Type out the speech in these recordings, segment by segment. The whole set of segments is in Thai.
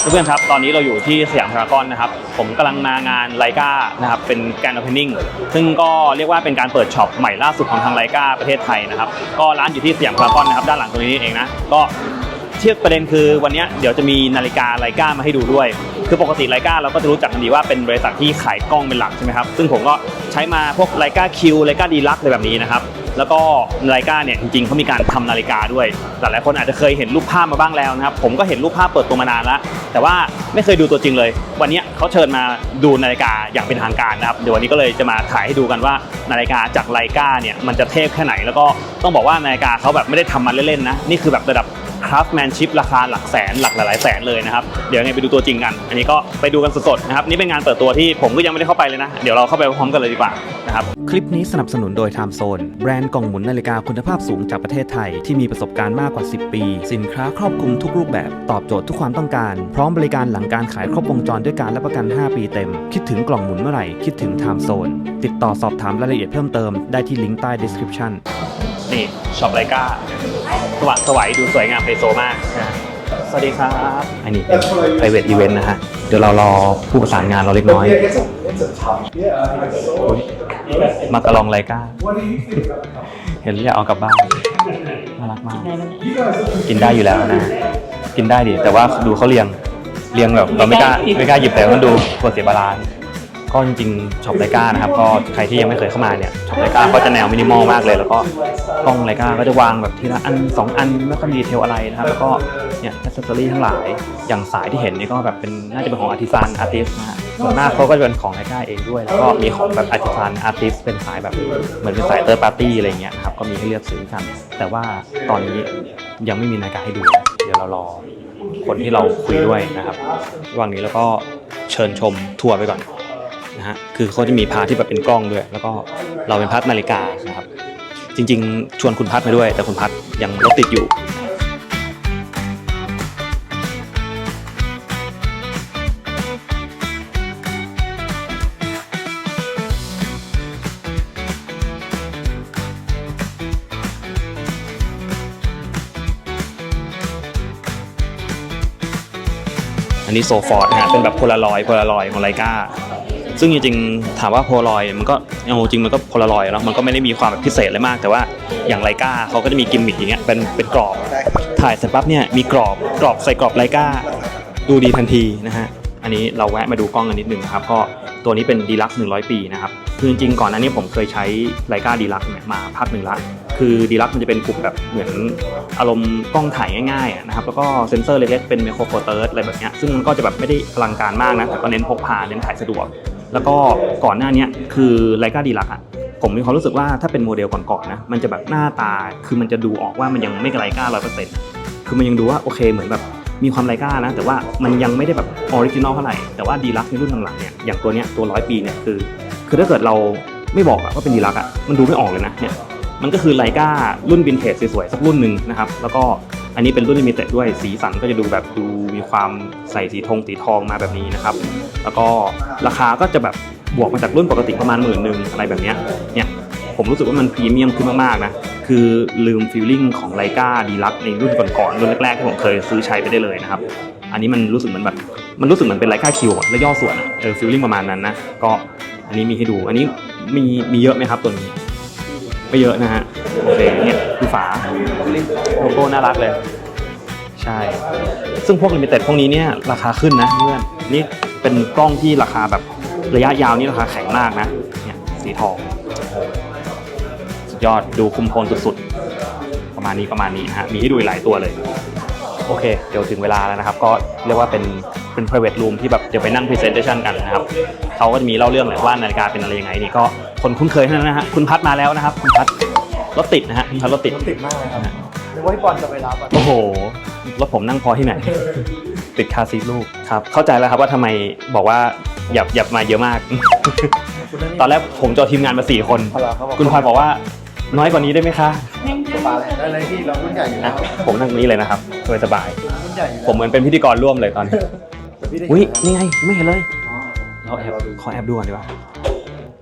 เพื่อนๆครับตอนนี้เราอยู่ที่สยามพารากอนนะครับ ผมกำลังมางานไลกานะครับเป็นแกรโอเพนนิ่งซึ่งก็เรียกว่าเป็นการเปิดช็อปใหม่ล่าสุดของทางไลกาประเทศไทยนะครับ ก็ร้านอยู่ที่สยามพารากอนนะครับ ด้านหลังตรงนี้เองนะ ก็เทียบประเด็นคือวันนี้เดี๋ยวจะมีนาฬิกาไลกามาให้ดูด้วย คือปกติไลกาเราก็จะรู้จักกันดีว่าเป็นบริษัทที่ขายกล้องเป็นหลักใช่ไหมครับ ซึ่งผมก็ใช้มาพวกไลกาคิวไลกาดีลักอะไรแบบนี้นะครับ แล้วก็นาฬิกาเนี่ยจริงๆเขามีการทำนาฬิกาด้วยหลายๆคนอาจจะเคยเห็นรูปภาพมาบ้างแล้วนะครับผมก็เห็นรูปภาพเปิดตัวมานานแล้วแต่ว่าไม่เคยดูตัวจริงเลย วันนี้เขาเชิญมาดูนาฬิกาอย่างเป็นทางการนะครับเดี๋ยววันนี้ก็เลยจะมาถ่ายให้ดูกันว่านาฬิกาจากไลกาเนี่ยมันจะเทพแค่ไหนแล้วก็ต้องบอกว่านาฬิกาเขาแบบไม่ได้ทำมาเล่นๆนะนี่คือแบบระดับ คราฟแมนชิพราคาหลักแสนหลักหลายแสนเลยนะครับ เดี๋ยวไงไปดูตัวจริงกัน อันนี้ก็ไปดูกันสดๆนะครับ นี่เป็นงานเปิดตัวที่ผมก็ยังไม่ได้เข้าไปเลยนะ เดี๋ยวเราเข้าไปพร้อมกันเลยดีกว่านะครับ คลิปนี้สนับสนุนโดย Time Zone แบรนด์กล่องหมุนนาฬิกาคุณภาพสูงจากประเทศไทย ที่มีประสบการณ์มากกว่า 10 ปี สินค้าครอบคลุมทุกรูปแบบ ตอบโจทย์ทุกความต้องการ พร้อมบริการหลังการขายครบวงจรด้วยการรับประกัน 5 ปีเต็ม คิดถึงกล่องหมุนเมื่อไหร่คิดถึง Time Zone ติดต่อสอบถามรายละเอียดเพิ่มเติมได้ที่ลิงก์ใต้ description นี่ช็อปไลกาสว่างสวยดูสวยงามไฮโซมากนะสวัสดีครับ อันนี้เป็น private event นะฮะ เดี๋ยวเรารอผู้ประสานงานเราเล็กน้อย Yeah, it's a, it's a tough. Yeah, I think it's so. มากระลองไลกา What do you think about the company? เห็นแล้วอยากเอากลับบ้าน น่ารักมาก You guys look กินได้อยู่แล้วนะ กินได้ดิ แต่ว่าดูเขาเรียง เรียงแบบเราไม่กล้าไม่กล้าหยิบแต่มันดูกดเสียบาลานซ์ ก็จริงๆช็อปไลกานะครับก็ใครที่ยังไม่เคยเข้ามาเนี่ยช็อปไลกาก็จะแนวมินิมอลมากเลย แล้วก็กล้องไลกาก็จะวางแบบทีละอันสองอันไม่ค่อยมีดีเทลอะไรนะครับแล้วก็เนี่ยอ c เซสซอรี่ทั้งหลายอย่างสายที่เห็นนี่ก็แบบเป็นน่าจะเป็นของอาร์ติซานอาร์ติสนะฮะส่วนมากเขาก็จะเป็นของไลกาเองด้วย แล้วก็มีของแบบอาร์ติซานอาร์ติสเป็นสายแบบเหมือนเป็นสายเตอร์ปาร์ตี้อะไรเงี้ยครับก็มีให้เลือกซื้อกัน แต่ว่าตอนนี้ยังไม่มีนาฬิกาให้ดูเดี๋ยวเรารอคนที่เราคุยด้วยนะครับระหว่างนี้แล้วก็เชิญชมทัวร์ไปก่อน นะฮะคือเขาจะมีพาร์ทที่แบบเป็นกล้องด้วย แล้วก็เราเป็นพาร์ทนาฬิกานะครับ จริง ๆ ชวนคุณพัดมาด้วย แต่คุณพัดยังรถติดอยู่อันนี้โซฟอร์ดนะฮะเป็นแบบโพลารอยโพลารอยของไลกา ซึ่งจริงๆถามว่าโพลารอยมันก็เอาจริงมันก็โพลารอยแล้วมันก็ไม่ได้มีความแบบพิเศษอะไรมาก แต่ว่าอย่างไลกาเขาก็จะมีกิมมิคอย่างเงี้ยเป็นเป็นกรอบถ่ายเสร็จปั๊บเนี่ยมีกรอบกรอบใส่กรอบไลกาดูดีทันทีนะฮะอันนี้เราแวะมาดูกล้องกันนิดนึงนะครับก็ตัวนี้เป็นดีลักซ์100ปีนะครับคือจริงๆก่อนหน้านี้ผมเคยใช้ไลกาดีลักซ์เนี่ยมาพักหนึ่งละคือดีลักซ์มันจะเป็นกลุ่มแบบเหมือนอารมณ์กล้องถ่ายง่ายๆอะนะครับแล้วก็เซนเซอร์เล็กๆเป็นไมโครโฟเตอร์อะไรแบบเนี้ยซึ่งมันก็จะแบบไม่ได้อลังการมากนะแต่ก็เน้นพกพาเน้นถ่ายสะดวก แล้วก็ก่อนหน้านี้คือไลกาดีลักอะผมมีความรู้สึกว่าถ้าเป็นโมเดลก่อนๆนะมันจะแบบหน้าตาคือมันจะดูออกว่ามันยังไม่ไลการ้อยเปอร์เซ็นต์คือมันยังดูว่าโอเคเหมือนแบบมีความไลกานะ แต่ว่ามันยังไม่ได้แบบออริจินอลเท่าไหร่แต่ว่าดีลักในรุ่นหลังๆเนี่ยอย่างตัวเนี้ยตัวร้อยปีเนี่ยคือ คือถ้าเกิดเราไม่บอกอะว่าเป็นดีลักอะมันดูไม่ออกเลยนะเนี่ยมันก็คือไลการุ่นวินเทจสวยๆสักรุ่นหนึ่งนะครับแล้วก็ อันนี้เป็นรุ่นลิมิเต็ดด้วยสีสันก็จะดูแบบดูมีความใส่สีทองสีทองมาแบบนี้นะครับ แล้วก็ราคาก็จะแบบบวกมาจากรุ่นปกติประมาณหมื่นหนึ่งอะไรแบบเนี้ยเนี่ยผมรู้สึกว่ามันพรีเมียมขึ้นมากๆนะคือลืมฟีลลิ่งของไลกาดีลักในรุ่นก่อนๆรุ่นแรกๆที่ผมเคยซื้อใช้ไปได้เลยนะครับ อันนี้มันรู้สึกเหมือนแบบมันรู้สึกเหมือนเป็นไลกาคิวแล้วย่อส่วนเออฟีลลิ่งประมาณนั้นนะก็อันนี้มีให้ดูอันนี้มีมีเยอะไหมครับตัวนี้ไม่เยอะนะฮะโอเค ฝาโลโก้น่ารักเลย ใช่ ซึ่งพวกลิมิเต็ดพวกนี้เนี่ยราคาขึ้นนะเพื่อนนี่เป็นกล้องที่ราคาแบบระยะยาวนี่ราคาแข็งมากนะเนี่ยสีทองสุดยอดดูคุมโทนสุดๆ ประมาณนี้ประมาณนี้นะฮะมีให้ดูอีกหลายตัวเลย โอเค เดี๋ยวถึงเวลาแล้วนะครับ ก็เรียกว่าเป็นเป็น private room ที่แบบเดี๋ยวไปนั่ง presentation กันนะครับเขาก็จะมีเล่าเรื่องแหละว่านาฬิกาเป็นอะไรยังไงนี่ก็คนคุ้นเคยเท่านั้นนะฮะคุณพัดมาแล้วนะครับคุณพัด รถติดนะฮะคุณพัดรถติด รถติดมากเลยครับหรือว่าพี่บอลจะไปรับอะโอ้โห รถผมนั่งพอที่ไหน ติดคาร์ซีทลูกครับ เข้าใจแล้วครับว่าทำไมบอกว่าอย่าอย่ามาเยอะมาก ตอนแรกผมจะเอาทีมงานมาสี่คนพอเราเขาบอกคุณพลอยบอกว่าน้อยกว่านี้ได้ไหมคะสบายเลยได้เลยพี่เรารุ่นใหญ่อยู่แล้อะวผมนั่งตรงนี้เลยนะครับสบายสบายรุ่นใหญ่อยู่ๆผมเหมือนเป็นพิธีกรร่วมเลยตอนนี้ แต่พี่ได้อุ้ยนี่ไงไม่เห็นเลยอ๋อเราแอบขอแอบดูก่อนดีกว่า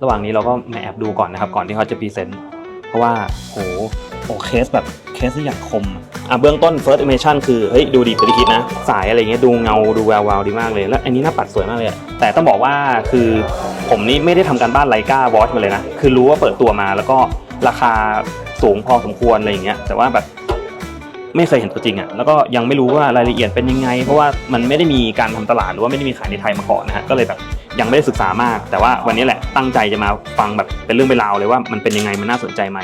ระหว่างนี้เราก็มาแอบดูก่อนนะครับ ก่อนที่เขาจะพรีเซนต์ เพราะว่าโหโอเคสแบบเคสที่อยางคมอะเบื้องต้น first impression คือเฮ้ยดูดีปฏิคิดนะ สายอะไรเงี้ยดูเงาดูแวววาวดีมากเลย แล้วอันนี้หน้าปัดสวยมากเลย แต่ต้องบอกว่าคือผมนี่ไม่ได้ทำการบ้านไลกาวอชมาเลยนะ คือรู้ว่าเปิดตัวมาแล้วก็ราคาสูงพอสมควรอะไรอย่างเงี้ยแต่ว่าแบบไม่เคยเห็นตัวจริงอะ่ะแล้วก็ยังไม่รู้ว่ารายละเอียดเป็นยังไง เพราะว่ามันไม่ได้มีการทำตลาดหรือว่าไม่ได้มีขายในไทยมาก่อนนะฮะก็เลยแบบ ยังไม่ได้ศึกษามาก แต่ว่าวันนี้แหละตั้งใจจะมาฟังแบบเป็นเรื่องเป็นราวเลยว่ามันเป็นยังไงมันน่าสนใจไหม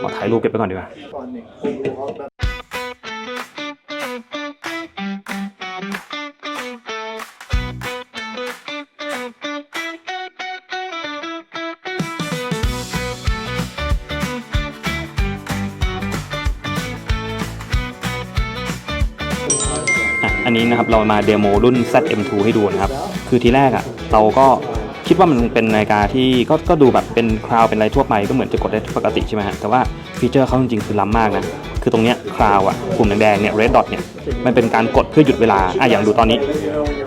ขอถ่ายรูปเก็บไปก่อนดีกว่าอะอัน นี้นะครับเรามาเดโมรุ่น ZM2 ให้ดูนะครับ คือทีแรกอะเราก็คิดว่ามันเป็นนาฬิกาที่ก็ก็ดูแบบเป็นคราวเป็นอะไรทั่วไปก็เหมือนจะกดได้ปกติใช่ไหมฮะแต่ว่าฟีเจอร์เขาจริงๆคือล้ำมากนะคือตรงเนี้ยคราวอะปุ่มแดงๆเนี่ย red dot เนี่ยมันเป็นการกดเพื่อหยุดเวลาอะอย่างดูตอนนี้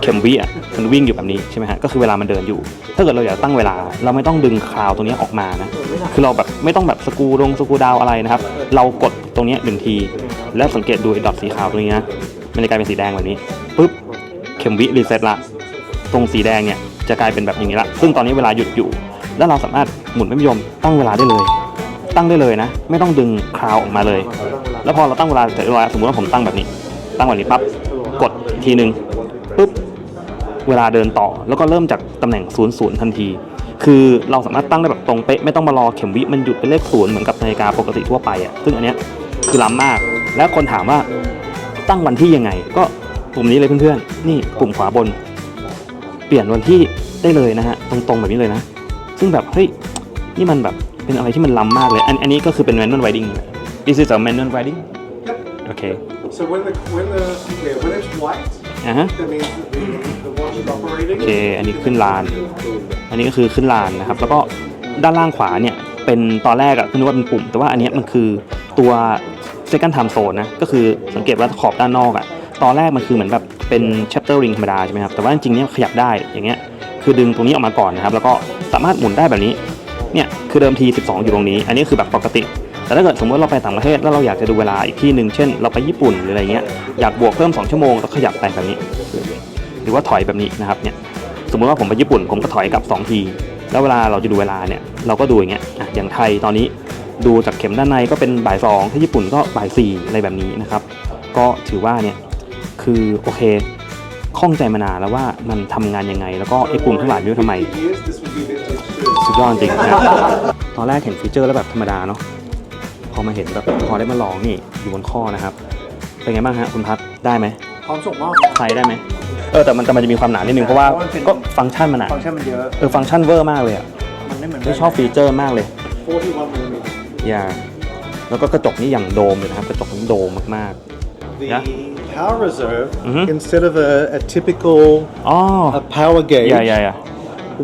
เข็มวิอะมันวิ่งอยู่แบบนี้ใช่ไหมฮะก็คือเวลามันเดินอยู่ ถ้าเกิดเราอยากตั้งเวลา เราไม่ต้องดึงคราวตรงนี้ออกมานะคือเราแบบไม่ต้องแบบสกรูลงสกรูดาวอะไรนะครับ เรากดตรงนี้หนึ่งที แล้วสังเกตดูไอ้ดอทสีขาวตรงนี้นะ มันจะกลายเป็นสีแดงแบบนี้ปุ๊บเข็มวิรีเซ็ตละ ตรงสีแดงเนี่ยจะกลายเป็นแบบอย่างนี้ละ ซึ่งตอนนี้เวลาหยุดอยู่ แล้วเราสามารถหมุนไม่ยมตั้งเวลาได้เลย ตั้งได้เลยนะ ไม่ต้องดึงคราวออกมาเลย แล้วพอเราตั้งเวลาเสร็จเรียบร้อยสมมติว่าผมตั้งแบบนี้ ตั้งแบบนี้ปั๊บกดทีหนึ่งปุ๊บเวลาเดินต่อแล้วก็เริ่มจากตำแหน่งศูนย์ศูนย์ทันที คือเราสามารถตั้งได้แบบตรงเป๊ะไม่ต้องมารอเข็มวิมันหยุดเป็นเลขศูนย์เหมือนกับนาฬิกาปกติทั่วไปอะซึ่งอันเนี้ยคือล้ำมาก แล้วคนถามว่า ตั้งวันที่ยังไง ก็ปุ่มนี้เลยเพื่อนๆ นี่ปุ่มขวาบน เปลี่ยนวันที่ได้เลยนะฮะ ตรงๆแบบนี้เลยนะ ซึ่งแบบเฮ้ย นี่มันแบบเป็นอะไรที่มันล้ำมากเลย อันอันนี้ก็คือเป็น manual writing this is a manual writing โอเค So when the when the yeah, when it's white, อะฮะ that means that the, the watch is โอ operating. เค อันนี้ขึ้นลาน อันนี้ก็คือขึ้นลานนะครับ แล้วก็ด้านล่างขวาเนี่ย เป็นตอนแรกอะคือนึกว่าเป็นปุ่ม แต่ว่าอันเนี้ยมันคือตัว second time zone นะก็คือสังเกตว่าขอบด้านนอกอะตอนแรกมันคือเหมือนแบบเป็น chapter ring ธรรมดาใช่ไหมครับแต่ว่าจริงๆเนี่ยขยับได้อย่างเงี้ยคือดึงตรงนี้ออกมาก่อนนะครับแล้วก็สามารถหมุนได้แบบนี้เนี่ยคือเดิมที 12 อยู่ตรงนี้ อันนี้คือแบบปกติ แต่ถ้าเกิดสมมติเราไปต่างประเทศแล้วเราอยากจะดูเวลาอีกที่หนึ่งเช่น เราไปญี่ปุ่นหรืออะไรเงี้ยอยากบวกเพิ่ม 2 ชั่วโมงก็ขยับไปแบบนี้ หรือว่าถอยแบบนี้นะครับเนี่ยสมมติว่าผมไปญี่ปุ่นผมก็ถอยกลับ 2 ที แล้วเวลาเราจะดูเวลาเนี่ยเราก็ดูอย่างเงี้ยอย่างไทยตอนนี้ ดูจากเข็มด้านในก็เป็นบ่ายสองที่ญี่ปุ่นก็บ่ายสี่อะไรแบบนี้นะครับ ก็ถือว่าเนี่ยคือโอเคข้องใจมานานแล้วว่ามันทำงานยังไง แล้วก็ไอ้ปุ่มทั้งหลายไม่รู้ทำไม Years, this will be vintage too. สุดยอดจริงนะครับตอนแรกเห็นฟีเจอร์แล้วแบบธรรมดาเนาะพอมาเห็นแบบพอได้มาลองนี่อยู่บนข้อนะครับ เป็นไงบ้างฮะคุณพัดได้ไหมความส่งมอบใช้ได้ไหมเออแต่มันแต่มันจะมีความหนานิดนึงเพราะว่าก็ฟังก์ชันมันหนาฟังก์ชันมันเยอะเออฟังก์ชันเวอร์มากเลยอะมันไม่เหมือนไม่ชอบฟีเจอร์มากเลย 41 millimeters. อย่าแล้วก็กระจกนี่อย่างโดมเลยนะครับ กระจกนี่โดมมาก The Yeah. power reserve, Mhm. instead of a, a typical ๆ อ๋อ a power gauge, อย่าอย่าอย่า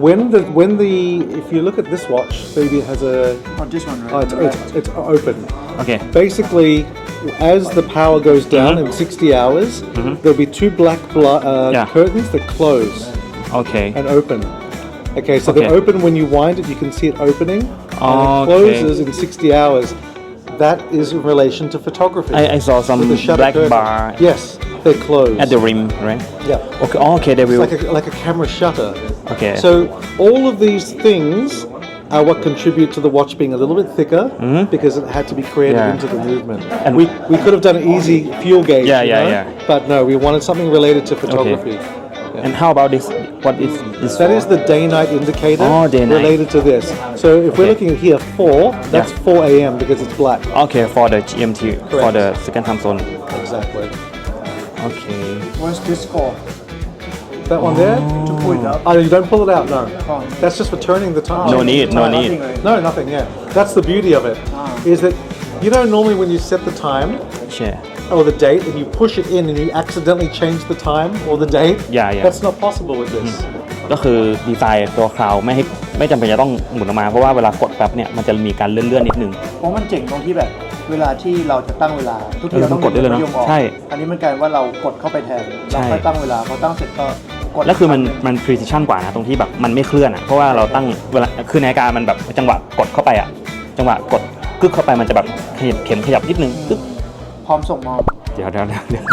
when the when the if you look at this watch, baby it has a on this one right oh, it's, it's, it's open. โอเค Basically, as the power goes down in 60 hours, there'll be two black bl- uh, Mm-hmm. Yeah. curtains that close โอเค and open. Okay, so okay. they open when you wind it, you can see it opening, and it closes in 60 hours. That is in relation to photography. I, I saw some black curtain. bar. Yes, they close at the rim, right? Yeah. Okay. Oh, okay. There we like a, like a camera shutter. Okay. So all of these things are what contribute to the watch being a little bit thicker mm -hmm. because it had to be created yeah. into the movement. And we we could have done an easy fuel gauge. Yeah, yeah, know? yeah. But no, we wanted something related to photography. Okay. Yeah. And how about this? What is this? That for? is the day-night indicator oh, day -night. related to this. So if okay. we're looking here four, that's yeah. four a.m. because it's black. Okay, for the GMT Correct. for the second time zone. Exactly. Okay. What's this for? That one there? Oh. To pull it. Oh, you don't pull it out, no. That's just for turning the time. No need, no, no need. Nothing, right? No, nothing, yeah. That's the beauty of it. Ah. Is that you know normally when you set the time, แช่ or the date and you push it in and you accidentally change the time or the date. Yeah, yeah. That's not possible with this. ก็คือดีไซน์ตัวคราวไม่ให้ไม่จำเป็นจะต้องหมุนออกมาเพราะว่าเวลากดแป๊บเนี่ยมันจะมีการเลื่อนๆนิดนึง เพราะมันเจ๋งตรงที่แบบเวลาที่เราจะตั้งเวลา ทุกทีเออเราต้องมันกดได้เลยเนอะยมออกใช่ อันนี้มันกลายว่าเรากดเข้าไปแทนใช่เราค่อยตั้งเวลาพอตั้งเสร็จก็กดแล้วคือมันมัน precision กว่านะตรงที่แบบมันไม่เคลื่อนอะเพราะว่าเราตั้งเวลาคือนาฬิกามันแบบจังหวะกดเข้าไปอะจังหวะกดกึกเข้าไปมันจะแบบขยับเข็มขยับนิดนึงกึกพ ร้อมส่งมอบเดี๋ยวเดี๋ยวเดี๋ยวเดี๋ยว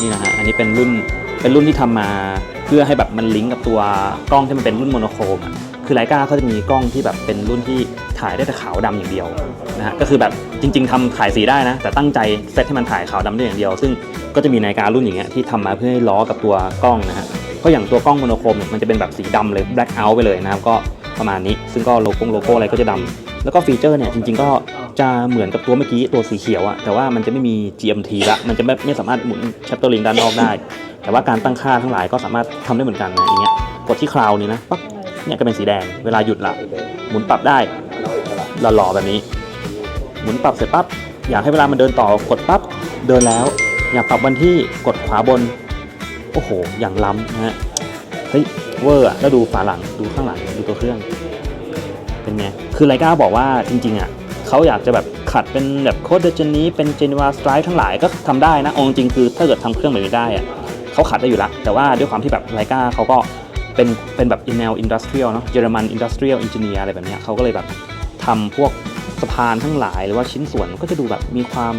นี่นะฮะ อันนี้เป็นรุ่น เป็นรุ่นที่ทำมาเพื่อให้แบบมันลิงก์กับตัวกล้องที่มันเป็นรุ่นโมโนโครมอะ คือไลกาเขาจะมีกล้องที่แบบเป็นรุ่นที่ถ่ายได้แต่ขาวดำอย่างเดียวนะฮะ ก็คือแบบจริง ๆทำถ่ายสีได้นะ แต่ตั้งใจเซตให้มันถ่ายขาวดำได้อย่างเดียว ซึ่งก็จะมีนาฬิการุ่นอย่างเงี้ยที่ทำมาเพื่อให้ล้อกับตัวกล้องนะฮะ เพราะอย่างตัวกล้องโมโนโครมเนี่ยมันจะเป็นแบบสีดำเลย black out ไปเลยนะครับก็ประมาณนี้ ซึ่งก็โลโก้โลโก้อะไรก็จะดำแล้วก็ฟีเจอร์เนี่ยจริงๆก็จะเหมือนกับตัวเมื่อกี้ตัวสีเขียวอะแต่ว่ามันจะไม่มี GMT ละมันจะไม่ไม่สามารถหมุนชัตเตอร์ลิงด้านนอกได้ แต่ว่าการตั้งค่าทั้งหลายก็สามารถทำได้เหมือนกันนะอย่างเงี้ยกดที่คลาวนี้นะปั๊บเนี่ยก็เป็นสีแดงเวลาหยุดละหมุนปรับได้หล่อๆแบบนี้ หมุนปรับเสร็จปั๊บอยากให้เวลามันเดินต่อกดปั๊บเดินแล้ว อยากปรับวันที่กดขวาบน โอ้โห อย่างล้ำนะฮะ เฮ้ย เวอร์อะแล้วดูฝาหลัง ดูข้างหลัง ดูตัวเครื่อง เป็นไง คือไลกาบอกว่าจริงๆอะเขาอยากจะแบบขัดเป็นแบบโคดเดอร์เจนี้เป็นเจนวาสไตร์ทั้งหลายก็ทำได้นะอาจริงคือถ้าเกิดทำเครื่องแบบนี้ได้อะเขาขัดได้อยู่ล้วแต่ว่าด้วยความที่แบบไลกาเขาก็เป็นเป็นแบบแนวอินดัสเทรียลเนาะ เยอรมันอินดัสเทรียลอินจิเนียร์อะไรแบบเนี้ยเขาก็เลยแบบทำพวกสะพานทั้งหลายหรือว่าชิ้นส่วนก็จะดูแบบมีความ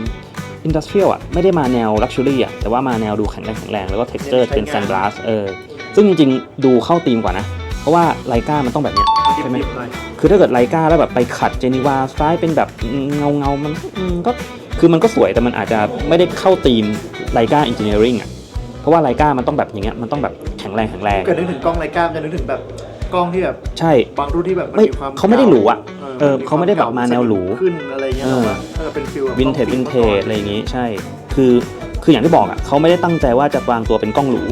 อินดัสเทรียลอะไม่ได้มาแนวลักชัวรี่อะแต่ว่ามาแนวดูแข็งแรงแข็งแรงแล้วก็เท็กเจอร์เป็นแซนบลัสเออซึ่งจริงๆ ดูเข้าธีมกว่านะ เพราะว่าไลกามันต้องแบบเนี้ยใช่ไหมคือถ้าเกิดไลกาแล้วแบบไปขัดเจนีวาสไตล์เป็นแบบเงาเงาๆมันอืมก็คือมันก็สวยแต่มันอาจจะไม่ได้เข้าธีมไลกาอินจิเนียริงอะเพราะว่าไลกามันต้องแบบอย่างเงี้ยมันต้องแบบแข็งแรงแข็งแรงเกิดนึกถึงกล้องไลกาจะนึกถึงแบบ กล้องที่แบบใช่ บางรุ่นที่แบบนไม่ความเขาไม่ได้หรูอะก่เออเขาไม่ได้แบบมาแนวหรูขึ้นอะไรเงี้ยเออ แต่ว่าเออเป็นฟิลแบบวินเทจวินเทจอะไรอย่างงี้ใช่ คือคืออย่างที่บอกอะเขาไม่ได้ตั้งใจว่าจะวางตัวเป็นกล้องหรู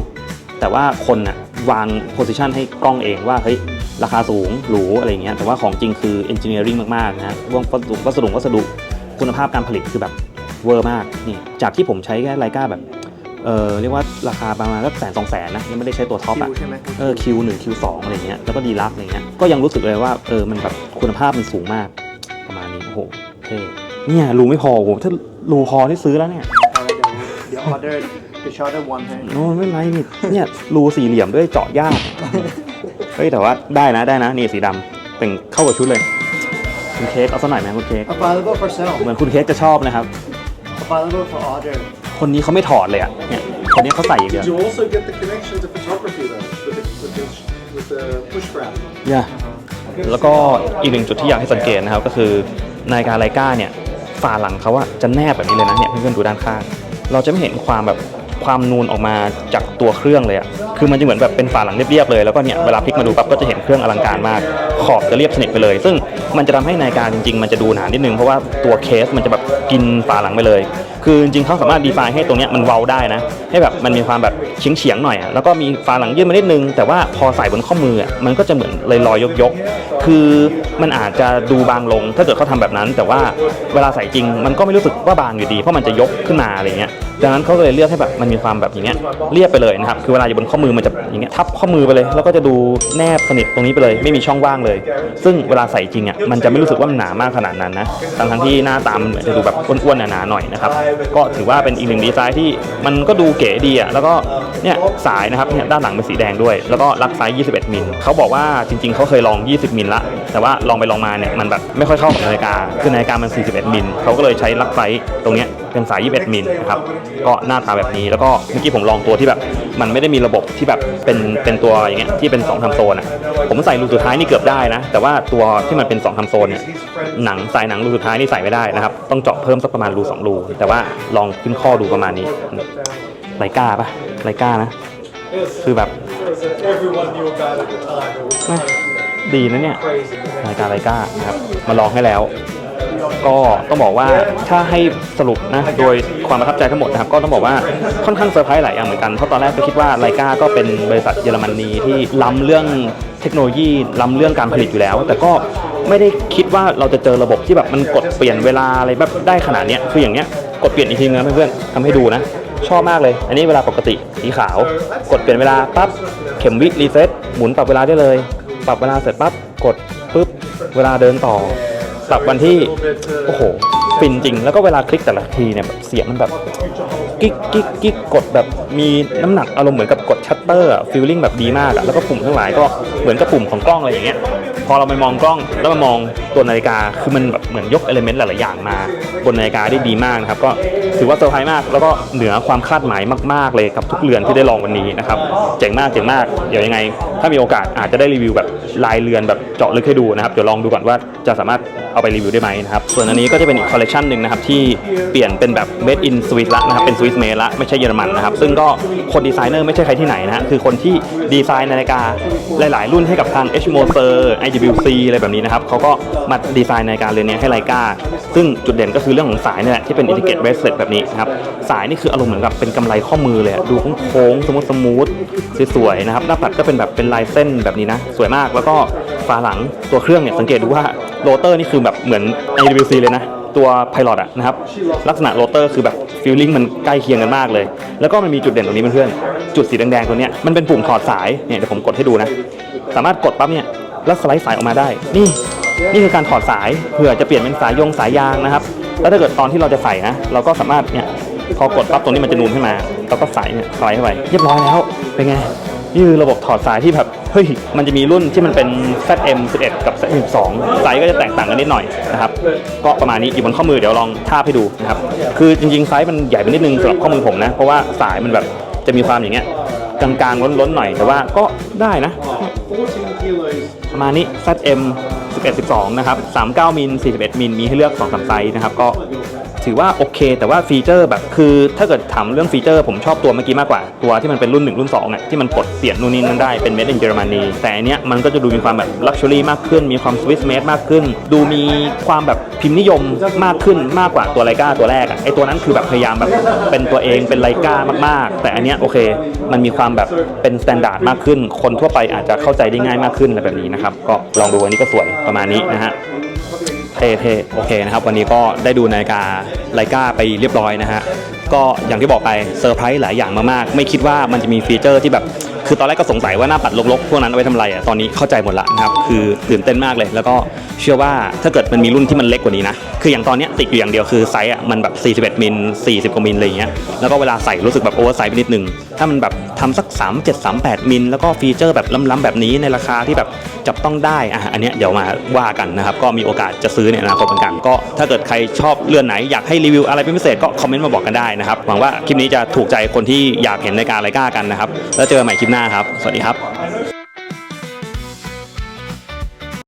แต่ว่าคนอะวางโพสิชันให้กล้องเองว่าเฮ้ยราคาสูงหรูอะไรอย่างเงี้ยแต่ว่าของจริงคือเอนจิเนียริงมากๆนะฮะพวกวัสดุวัสดุวัสดุคุณภาพการผลิตคือแบบเวอร์มากนี่จากที่ผมใช้แค่ไลกาแบบ เออเรียกว่าราคาประมาณก็แสนสองแสนนะยังไม่ได้ใช้ตัวท็อปคิอะวใช่ไหมเออคิวหนึ่งคิวสองอะไรเงี้ยแล้วก็ดีลักอะไรเงี้ยก็ยังรู้สึกเลยว่าเออมันแบบคุณภาพมันสูงมาก ประมาณนี้โอ้โหเท่เนี่ยรูไม่พอโอ้โหถ้ารูพอที่ซื้อแล้วเนี่ยเอาเดี๋ยวเดี๋ยวออเดอร์เดี๋ยวชอร์เดอร์วันให้โอ้ไม่เป็นไรนี่เนี่ยรูสี่เหลี่ยมด้วยเจาะยากเฮ้ยแต่ว่าได้นะได้นะนี่สีดำเป็นเข้ากับชุดเลยคุณเค้กเอาสักหน่อยไหมคุณเค้ก available for sale เหมือนคุณเค้กจะชอบนะครับ available for order คนนี้เขาไม่ถอดเลยอะเนี่ยคนนี้เขาใส่อย่างเดียว Did you also get the connection to photography then with the, with the, with the push grab? ย่าแล้วก็อีกหนึ่งจุดที่อยากให้สังเกตนะครับ ก็คือนาฬิกาไลกาเนี่ยฝาหลังเขาอะจะแนบแบบนี้เลยนะเนี่ยเพื่อนๆดูด้านข้าง เราจะไม่เห็นความแบบความนูนออกมาจากตัวเครื่องเลยอะคือมันจะเหมือนแบบเป็นฝาหลังเรียบๆเลย แล้วก็เนี่ยเวลาพลิกมาดูปั๊บก็จะเห็นเครื่องอลังการมาก ขอบจะเรียบสนิทไปเลย ซึ่งมันจะทำให้นาฬิกาจริงๆ มันจะดูหนานิดนึง เพราะว่าตัวเคสมันจะแบบกินฝาหลังไปเลย คือจริงๆเขาสามารถดีไฟให้ตรงนี้มันเว้าได้นะ ให้แบบมันมีความแบบเฉียงเฉียงๆหน่อยแล้วก็มีฝาหลังยื่นมานิดนึง แต่ว่าพอใส่บนข้อมือมันก็จะเหมือนลอยลอยยกยกๆคือมันอาจจะดูบางลงถ้าเกิดเขาทำแบบนั้น แต่ว่าเวลาใส่จริงมันก็ไม่รู้สึกว่าบางอยู่ดี เพราะมันจะยกขึ้นมาอะไรเงี้ยดังนั้นเขาเลยเลือกให้แบบมันมีความแบบอย่างเงี้ยเรียบไปเลยนะครับคือเวลาอยู่บนข้อมือมันจะอย่างเงี้ยทับข้อมือไปเลย แล้วก็จะดูแนบสนิทตรงนี้ไปเลย ไม่มีช่องว่างเลย ซึ่งเวลาใส่จริงอะมันจะไม่รู้สึกว่ามันหนามากขนาดนั้นนะทั้งทั้งที่หน้าตามนเหมือนจะดูแบบอ้วนๆหนาๆหน่อยนะครับก็ถือว่าเป็นอีกหนึ่งดีไซน์ที่มันก็ดูเก๋ดีอะแล้วก็เนี่ยสายนะครับเนี่ยด้านหลังเป็นสีแดงด้วย แล้วก็รักไซส์ 21 มิลเขาบอกว่าจริง ๆเขาเคยลอง 20 มิลละแต่ว่าลองไปลองมาเนี่ยมันแบบไม่ค่อยเข้ากับนาฬิกาคือนาฬิกามัน 41 มิลเขาก็เลยใช้รักไซส์ตรงเนี้ย เป็นสาย 21 มิลนะครับ ก็หน้าตาแบบนี้ แล้วก็เมื่อกี้ผมลองตัวที่แบบ มันไม่ได้มีระบบที่แบบเป็นเป็นตัวอย่างเงี้ยที่เป็น2ทำโซนอะ ผมใส่รูสุดท้ายนี่เกือบได้นะ แต่ว่าตัวที่มันเป็น2ทำโซนเนี่ย หนังสายหนังรูสุดท้ายนี่ใส่ไม่ได้นะครับ ต้องเจาะเพิ่มสักประมาณรูสองรู แต่ว่าลองขึ้นข้อดูประมาณนี้ไลกาปะไลกานะ คือแบบดีนะเนี่ยรายการไลกานะครับ มาลองให้แล้ว ก็ต้องบอกว่าถ้าให้สรุปนะโดยความประทับใจทั้งหมดนะครับก็ต้องบอกว่าค่อนข้างเซอร์ไพรส์หลายอย่างเหมือนกันเพราะตอนแรกก็คิดว่าไลกาก็เป็นบริษัทเยอรมนีที่ล้ำเรื่องเทคโนโลยีล้ำเรื่องการผลิตอยู่แล้ว แต่ก็ไม่ได้คิดว่าเราจะเจอระบบที่แบบมันกดเปลี่ยนเวลาอะไรแบบได้ขนาดเนี้ยคืออย่างเนี้ยกดเปลี่ยนอีกทีนึงนะเพื่อนๆทำให้ดูนะ ชอบมากเลย อันนี้เวลาปกติสีขาว กดเปลี่ยนเวลาปั๊บเข็มวิรีเซ็ตหมุนปรับเวลาได้เลย ปรับเวลาเสร็จปั๊บกดปุ๊บเวลาเดินต่อ ตับวันที่ โอ้โห ฟินจริง แล้วก็เวลาคลิกแต่ละทีเนี่ยแบบเสียงมันแบบ กิ๊กกิ๊กกิ๊กกดแบบมีน้ำหนักอารมณ์เหมือนกับกดชัตเตอร์ฟีลลิ่งแบบดีมากอะแล้วก็ปุ่มทั้งหลายก็เหมือนกับปุ่มของกล้องอะไรอย่างเงี้ยพอเราไปมองกล้องแล้วมามองตัวนาฬิกาคือมันแบบเหมือนยกเอลเมนต์หลายๆอย่างมา บนนาฬิกาได้ดีมากนะครับก็ถือว่าเซอร์ไพรส์มาก แล้วก็เหนือความคาดหมายมาก ๆเลยกับทุกเรือนที่ได้ลองวันนี้นะครับเจ๋งมากเจ๋งมากเดี๋ยวยังไง ถ้ามีโอกาสอาจจะได้รีวิวแบบลายเรือนแบบเจาะลึกให้ดูนะครับเดี๋ยวลองดูก่อนว่าจะสามารถเอาไปรีวิวได้ไหมนะครับส่วนอันนี้ก็จะเป็นอีกคอลเลคชันหนึ่งนะครับที่เปลี่ยนเป็นแบบ made in Swiss ละนะครับเป็นสวิสเมละไม่ใช่เยอรมันนะครับ ซึ่งก็คนดีไซเนอร์ไม่ใช่ใครที่ไหนนะคือคนที่ดีไซน์นาฬิกาหลาย ๆ รุ่นให้กับทาง H Moser IWC อะไรแบบนี้นะครับเขาก็มาดีไซน์นาฬิกาเรือนนี้ให้ไลกาซึ่งจุดเด่นก็คือเรื่องของสายนี่แหละที่เป็น etiquette bracelet แบบนี้นะครับสายนี่คืออารมณ์เหมือนกับเป็นกำไรข้อมือเลยดูโค้งสมูทสมูทสวยๆนะครับหน้าปัดก็เป็นแบบเป็นลายเส้นแบบนี้นะสวยมากแล้วก็ฝาหลังตัวเครื่องเนี่ยสังเกตดูว่าโรเตอร์นี่คือแบบเหมือน IWC เลยนะ ตัวไพลอตอะนะครับลักษณะโรเตอร์คือแบบฟีลลิ่งมันใกล้เคียงกันมากเลย แล้วก็มันมีจุดเด่นตรงนี้เพื่อนๆจุดสีแดงๆตัวเนี้ยมันเป็นปุ่มถอดสายเนี่ยเดี๋ยวผมกดให้ดูนะสามารถกดปั๊บเนี่ยแล้วสไลด์สายออกมาได้ นี่นี่คือการถอดสายเผื่อจะเปลี่ยนเป็นสายยงสายยางนะครับ แล้วถ้าเกิดตอนที่เราจะใส่นะเราก็สามารถเนี่ยพอกดปั๊บตรงนี้มันจะนูนขึ้นมาเราก็ใส่เนี่ยสไลด์เข้าไปเรียบร้อยแล้วเป็นไงนี่คือระบบถอดสายที่แบบ ฮ้ยมันจะมีรุ่นที่มันเป็น ZM 11 กับ ZM 12 ไซส์ก็จะแตกต่างกันนิดหน่อยนะครับก็ประมาณนี้อยู่บนข้อมือเดี๋ยวลองทาบให้ดูนะครับคือจริงๆไซส์มันใหญ่ไปนิดนึงสำหรับข้อมือผมนะเพราะว่าสายมันแบบจะมีความอย่างเงี้ยกลางๆล้นๆหน่อยแต่ว่าก็ได้นะ ประมาณนี้ ZM 11 12 นะครับ 39 มิล 41 มิล มีให้เลือก 2-3 ไซส์นะครับ ก็ ถือว่าโอเค แต่ว่าฟีเจอร์แบบคือถ้าเกิดถามเรื่องฟีเจอร์ผมชอบตัวเมื่อกี้มากกว่า ตัวที่มันเป็นรุ่น 1 รุ่น2อะที่มันกดเปลี่ยนนู่นนี่นั่นได้เป็น made in Germany แต่อันเนี้ยมันก็จะดูมีความแบบ luxury มากขึ้น มีความ Swiss made มากขึ้น ดูมีความแบบพิมพ์นิยมมากขึ้นมากกว่าตัวไลกาตัวแรกอะไอตัวนั้นคือแบบพยายามแบบเป็นตัวเองเป็นไลกามากๆ แต่อันเนี้ยโอเคมันมีความแบบเป็นสแตนดาร์ดมากขึ้น คนทั่วไปอาจจะเข้าใจได้ง่ายมากขึ้นอะไรแบบนี้นะครับก็ลองดูอันนี้ก็สวยประมาณนี้นะฮะ เท่ๆโอเคนะครับ วันนี้ก็ได้ดูนาฬิกาไลกาไปเรียบร้อยนะฮะก็อย่างที่บอกไปเซอร์ไพรส์หลายอย่างมากๆ ไม่คิดว่ามันจะมีฟีเจอร์ที่แบบ คือตอนแรกก็สงสัยว่าหน้าปัดลกๆ พวกนั้นเอาไว้ทำอะไรอะตอนนี้เข้าใจหมดละนะครับ คือตื่นเต้นมากเลย แล้วก็เชื่อว่าถ้าเกิดมันมีรุ่นที่มันเล็กกว่านี้นะ คืออย่างตอนเนี้ยติดอยู่อย่างเดียวคือไซส์อะ มันแบบ 41 มิล 40 กว่ามิลอะไรเงี้ย แล้วก็เวลาใส่รู้สึกแบบโอเวอร์ไซส์ไปนิดนึง ถ้ามันแบบทำสัก 37 38 มิล แล้วก็ฟีเจอร์แบบล้ำๆแบบนี้ในราคาที่แบบจับต้องได้อะอันเนี้ยเดี๋ยวมาว่ากันนะครับ ก็มีโอกาสจะซื้อในอนาคตเหมือนกัน ก็ถ้าเกิดใครชอบเรือนไหนอยากให้รีวิวอะไรเป็นพิเศษก็คอมเมนต์มาบอกกันได้นะครับ หวังว่าคลิปนี้จะถูกใจคนที่อยากเห็นในการไลกากันนะครับ แล้วเจอกันใหม่คลิปหน้าครับ สวัสดีครับ